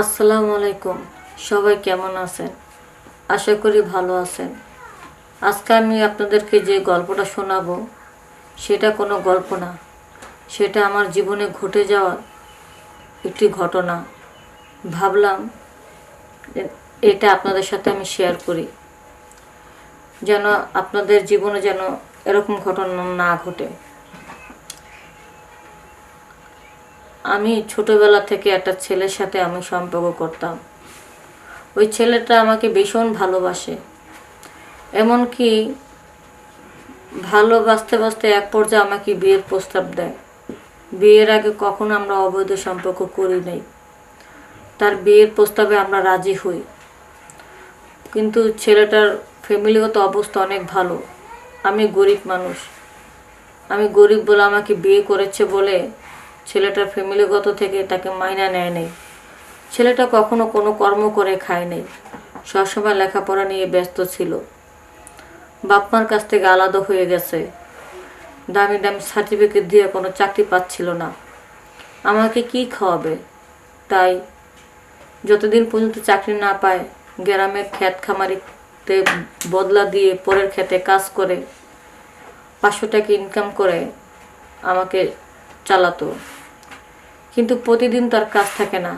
আসসালামু আলাইকুম। সবাই কেমন আছেন? আশা করি ভালো আছেন। আজকে আমি আপনাদেরকে যে গল্পটা শোনাবো, সেটা কোনো গল্প না। সেটা আমার জীবনে ঘটে যাওয়া একটি ঘটনা। ভাবলাম এটা আপনাদের সাথে আমি শেয়ার করি। যেন আপনাদের জীবনে যেন এরকম ঘটনা না ঘটে। আমি ছোটবেলা থেকে একটা ছেলের সাথে আমি সম্পর্ক করতাম। ওই ছেলেটা আমাকে ভীষণ ভালোবাসে। এমনকি ভালোবাসতে বাসতে এক পর্যায়ে আমাকে বিয়ের প্রস্তাব দেয়। বিয়ের আগে কখনো আমরা অবৈধ সম্পর্ক করি নাই। তার বিয়ের প্রস্তাবে আমরা রাজি হই। কিন্তু ছেলেটার ফ্যামিলিগত অবস্থা অনেক ভালো। আমি গরিব মানুষ। আমি গরিব বলে আমাকে বিয়ে করেছে বলে ছেলেটার ফ্যামিলিগত থেকে তাকে মাইনা নেয় নাই। ছেলেটা কখনো কোনো কর্ম করে খায় নাই। সবসময় লেখাপড়া নিয়ে ব্যস্ত ছিল। বাপমার কাছ থেকে আলাদা হয়ে গেছে। দামি দামি সার্টিফিকেট দিয়ে কোনো চাকরি পাচ্ছিল না। আমাকে কি খাওয়াবে? তাই যতদিন পর্যন্ত চাকরি না পায় গ্রামের ক্ষেত খামারিতে বদলা দিয়ে পরের ক্ষেতে কাজ করে, পাঁচশো টাকা ইনকাম করে আমাকে চালাতো। কিন্তু প্রতিদিন তার কাজ থাকে না।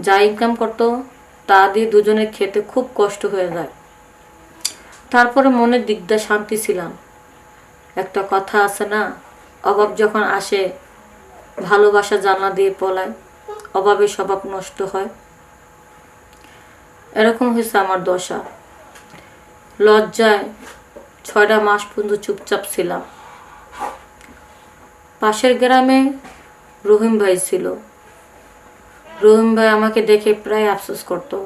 যা ইনকাম করতো, তা দিয়ে দুজনের খেতে খুব কষ্ট হয়ে যায়। তারপরে মনের দিকদা শান্তি ছিলাম। একটা কথা আছে না, অভাব যখন আসে, ভালোবাসা জানলা দিয়ে পলায়, অভাবে স্বভাব নষ্ট হয়। এরকম হয়েছে আমার দশা। লজ্জায় ছয়টা মাস পর্যন্ত চুপচাপ ছিলাম। পাশের গ্রামে রহিম ভাই ছিল। রহিম ভাই আমাকে দেখে প্রায় আফসোস করতো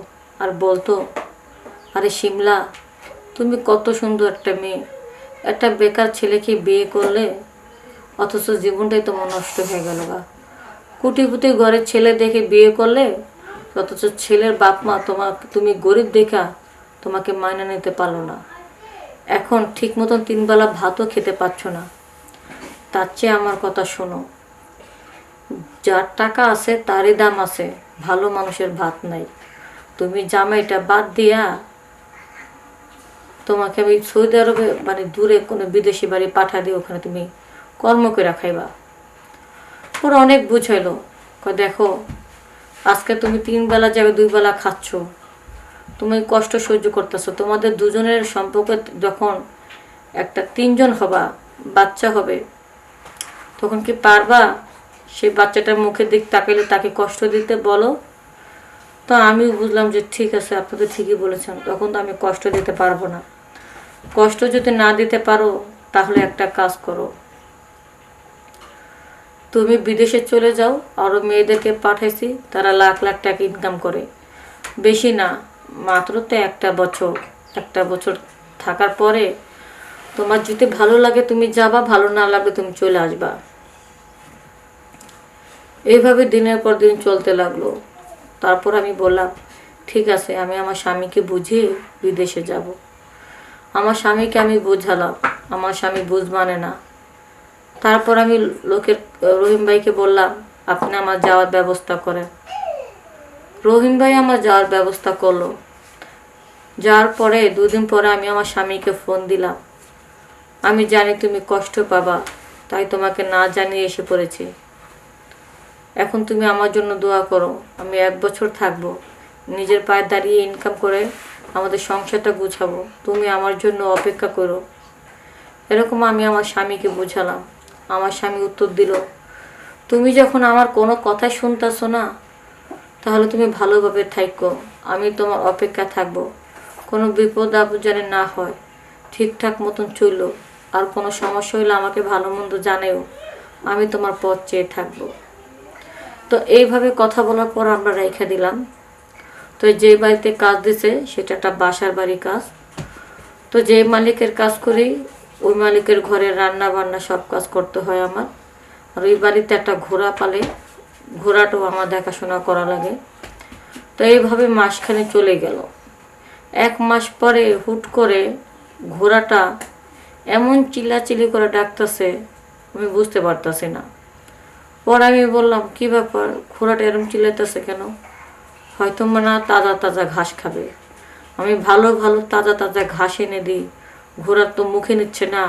আর বলতো, আরে শিমলা, তুমি কত সুন্দর একটা মেয়ে। একটা বেকার ছেলেকে বিয়ে করলে অথচ জীবনটাই তোমার নষ্ট হয়ে গেল গা। কুটিপুটি ঘরের ছেলে দেখে বিয়ে করলে অথচ ছেলের বাপ মা তোমার তুমি গরিব দেখা তোমাকে মাইনে নিতে পারল না। এখন ঠিক মতন তিনবেলা ভাতও খেতে পারছ না। তার চেয়ে আমার কথা শোনো। যার টাকা আছে, তারই দাম আছে। ভালো মানুষের ভাত নাই। তুমি জামাইটা বাদ দিয়া তোমাকে আমি সৌদি আরবে মানে দূরে কোনো বিদেশি বাড়ি পাঠা দিয়ে ওখানে তুমি কর্ম করে খাইবা। ওরা অনেক বুঝাইলো। দেখো, আজকে তুমি তিন বেলা যাবে, দুই বেলা খাচ্ছ। তুমি কষ্ট সহ্য করতেছো। তোমাদের দুজনের সম্পর্ক যখন একটা তিনজন হবা, বাচ্চা হবে, তখন কি পারবা সেই বাচ্চাটার মুখের দিক তাকাইলে তাকে কষ্ট দিতে বলো। তো আমিও বুঝলাম যে ঠিক আছে আপনাদের ঠিকই বলেছেন, তখন তো আমি কষ্ট দিতে পারব না। কষ্ট যদি না দিতে পারো, তাহলে একটা কাজ করো। তুমি বিদেশে চলে যাও আরও মেয়েদেরকে পাঠাইছি, তারা লাখ লাখ টাকা ইনকাম করে। বেশি না, মাত্র তো একটা বছর। একটা বছর থাকার পরে তোমার যদি ভালো লাগে তুমি যাবা, ভালো না লাগলে তুমি চলে আসবা। এইভাবে দিনের পর দিন চলতে লাগল। তারপর আমি বললাম, ঠিক আছে, আমি আমার স্বামীকে বুঝিয়ে বিদেশে যাব। আমার স্বামীকে আমি বোঝালাম, আমার স্বামী বুঝ মানে না। তারপর আমি লোকের, রহিম ভাইকে বললাম, আপনি আমার যাওয়ার ব্যবস্থা করেন। রহিম ভাই আমার যাওয়ার ব্যবস্থা করল। যাওয়ার পরে, দুদিন পরে আমি আমার স্বামীকে ফোন দিলাম। আমি জানি তুমি কষ্ট পাবা, তাই তোমাকে না জানিয়ে এসে পড়েছি। এখন তুমি আমার জন্য দোয়া করো। আমি এক বছর থাকব। নিজের পায়ে দাঁড়িয়ে ইনকাম করে আমাদের সংসারটা গুছাবো। তুমি আমার জন্য অপেক্ষা করো। এরকম আমি আমার স্বামীকে বুঝালাম। আমার স্বামী উত্তর দিল, তুমি যখন আমার কোনো কথা শুনতেছো না, তাহলে তুমি ভালোভাবে থাকো আমি তোমার অপেক্ষা থাকব। কোনো বিপদ আপদ যেন না হয়। ঠিকঠাক মতন চলল আর কোনো সমস্যা হলে আমাকে ভালো মন্দ জানেও আমি তোমার পথ চেয়ে থাকব। তো এইভাবে কথা বলার পর আমরা রেখে দিলাম। তো যে বাড়িতে কাজ দিছে, সেটা একটা বাসার বাড়ি কাজ। তো যে মালিকের কাজ করি, ওই মালিকের ঘরে রান্না বান্না সব কাজ করতে হয় আমার। আর ওই বাড়িতে একটা ঘোড়া পালে, ঘোড়াটাও আমার দেখাশোনা করা লাগে। তো এইভাবে মাসখানে চলে গেল। এক মাস পরে হুট করে ঘোড়াটা এমন চিল্লাচিল্লি করে ডাকতেছে, আমি বুঝতে পারতাছি না। পর আমি বললাম, কি ব্যাপার? ঘোড়াটা এরম চিল্লাইতেছে কেন? হয়তো না তাজা তাজা ঘাস খাবে। আমি ভালো ভালো তাজা তাজা ঘাস এনে দিই। ঘোড়ার তো মুখে নিচ্ছে না।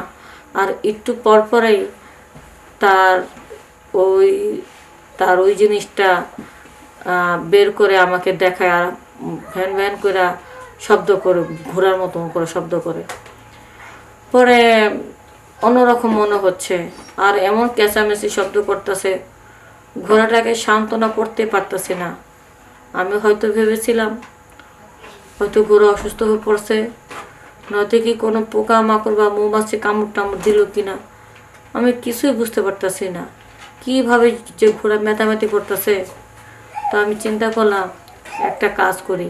আর একটু পর পরেই তার ওই তার ওই জিনিসটা বের করে আমাকে দেখায় আর ভ্যান ভ্যান করে শব্দ করে, ঘোড়ার মতো করে শব্দ করে। পরে অন্যরকম মনে হচ্ছে। আর এমন চেঁচামেচি শব্দ করতেছে, ঘোড়াটাকে সান্ত্বনা করতে পারতেছে না। আমি হয়তো ভেবেছিলাম, হয়তো ঘোড়া অসুস্থ হয়ে পড়ছে, নয়তো কি কোনো পোকা মাকড় বা মৌমাছি কামড় টামড় দিল কি না আমি কিছুই বুঝতে পারতাছি না। কীভাবে যে ঘোড়া মেতামেতি করতেছে, তো আমি চিন্তা করলাম, একটা কাজ করি।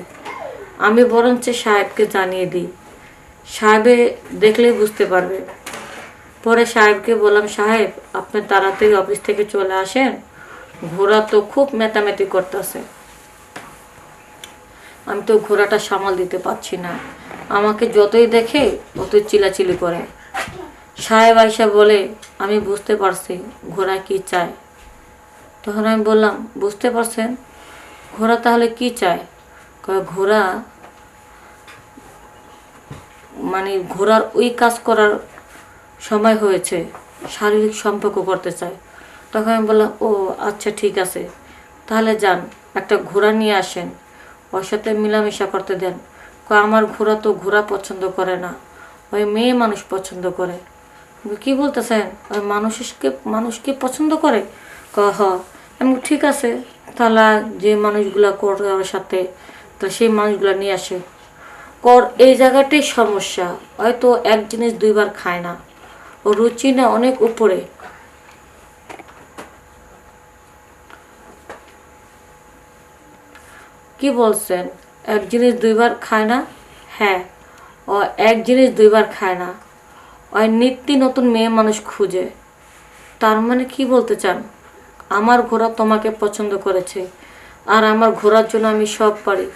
আমি বরঞ্চ সাহেবকে জানিয়ে দিই। সাহেবে দেখলেই বুঝতে পারবে। পরে সাহেবকে বললাম, সাহেব, আপনি তাড়াতাড়ি অফিস থেকে চলে আসেন। ঘোড়া তো খুব মেতামেতি করতেছে। আমি তো ঘোড়াটা সামাল দিতে পারছি না। আমাকে যতই দেখে ততই চিলাচিলি করে। সাহেব আইসা বলে, আমি বুঝতে পারছি ঘোড়া কি চায়। তখন আমি বললাম, বুঝতে পারছেন? ঘোড়া তাহলে কি চায়? ঘোড়া মানে ঘোড়ার ওই কাজ করার সময় হয়েছে শারীরিক সম্পর্ক করতে চায়। তখন আমি বললাম ও আচ্ছা ঠিক আছে। তাহলে যান একটা ঘোড়া নিয়ে আসেন। ওর সাথে মিলামেশা করতে দেন। কয় আমার ঘোড়া তো ঘোড়া পছন্দ করে না। ওই মেয়ে মানুষ পছন্দ করে। কি বলতেছেন? ওই মানুষকে মানুষকে পছন্দ করে? ক হ। বলি, ঠিক আছে। তাহলে যে মানুষগুলা করে ওর সাথে তো সেই মানুষগুলা নিয়ে আসে। কর এই জায়গাটাই সমস্যা। হয়তো এক জিনিস দুইবার খায় না। ও রুচি না অনেক উপরে। কি বলছেন? এক জিনিস দুইবার খায় না? হ্যাঁ। ও এক জিনিস দুইবার খায় না। ওই নিত্য নতুন মেয়ে মানুষ খুঁজে। তার মানে কি বলতে চান? আমার ঘোড়া তোমাকে পছন্দ করেছে। আর আমার ঘোড়ার জন্য আমি সব পারি।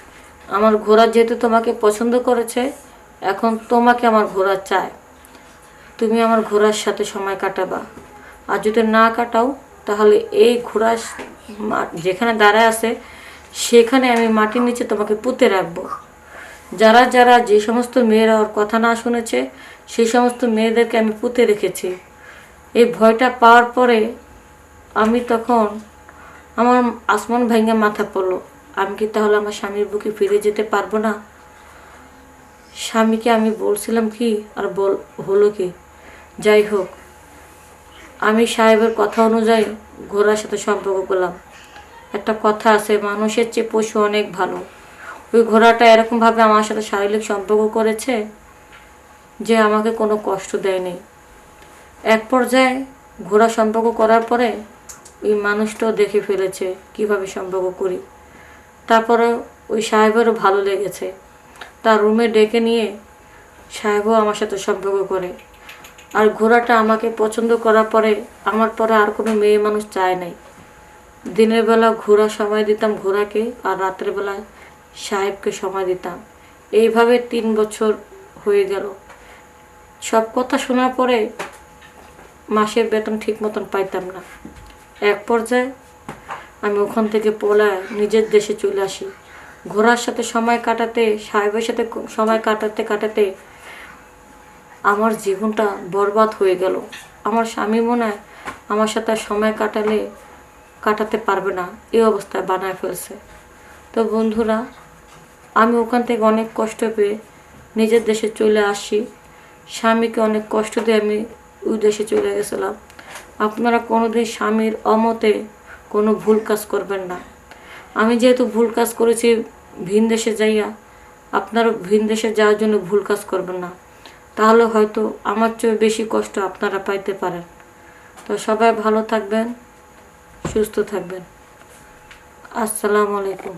আমার ঘোড়া যেহেতু তোমাকে পছন্দ করেছে, এখন তোমাকে আমার ঘোড়া চায়। তুমি আমার ঘোড়ার সাথে সময় কাটাবা। আর যদি না কাটাও, তাহলে এই ঘোড়া যেখানে দাঁড়ায় আছে, সেখানে আমি মাটির নিচে তোমাকে পুঁতে রাখব। যারা যারা যে সমস্ত মেয়েরা ওর কথা না শুনেছে সেই সমস্ত মেয়েদেরকে আমি পুঁতে রেখেছি। এই ভয়টা পাওয়ার পরে আমি তখন আমার আসমান ভেঙে মাথা পড়ল। আমি কি তাহলে আমার স্বামীর বুকে ফিরে যেতে পারব না? স্বামীকে আমি বলছিলাম কি, আর বল হলো কি? যাই হোক, আমি সাহেবের কথা অনুযায়ী ঘোড়ার সাথে সম্পর্ক করলাম। একটা কথা আছে, মানুষের চেয়ে পশু অনেক ভালো। ওই ঘোড়াটা এরকমভাবে আমার সাথে শারীরিক সম্পর্ক করেছে যে আমাকে কোনো কষ্ট দেয়নি। এক পর্যায়ে ঘোড়া সম্পর্ক করার পরে ওই মানুষটাও দেখে ফেলেছে কীভাবে সম্পর্ক করি। তারপরে ওই সাহেবেরও ভালো লেগেছে। তার রুমে ডেকে নিয়ে সাহেবও আমার সাথে সম্পর্ক করে। আর ঘোড়াটা আমাকে পছন্দ করার পরে আমার পরে আর কোনো মেয়ে মানুষ চায় নাই। দিনের বেলা ঘোরা সময় দিতাম ঘোড়াকে আর রাতের বেলা সাহেবকে সময় দিতাম। এইভাবে তিন বছর হয়ে গেল। সব কথা শোনার পরে মাসের বেতন ঠিক মতন পাইতাম না। এক পর্যায়ে আমি ওখান থেকে পলায় নিজের দেশে চলে আসি। ঘোড়ার সাথে সময় কাটাতে, সাহেবের সাথে সময় কাটাতে কাটাতে আমার জীবনটা বরবাদ হয়ে গেল। আমার স্বামী মনে হয় আমার সাথে সময় কাটালে, কাটাতে পারবে না। এই অবস্থায় বানায় ফেলছে। তো বন্ধুরা, আমি ওখান থেকে অনেক কষ্ট পেয়ে নিজের দেশে চলে আসি। স্বামীকে অনেক কষ্ট দিয়ে আমি ওই দেশে চলে গেছিলাম। আপনারা কোনোদিন স্বামীর অমতে কোনো ভুল কাজ করবেন না। আমি যেহেতু ভুল কাজ করেছি ভিন দেশে যাইয়া, আপনারা ভিন দেশে যাওয়ার জন্য ভুল কাজ করবেন না। তাহলে হয়তো আমার চেয়ে বেশি কষ্ট আপনারা পাইতে পারেন। তো সবাই ভালো থাকবেন, সুস্থ থাকবেন। আসসালামু আলাইকুম।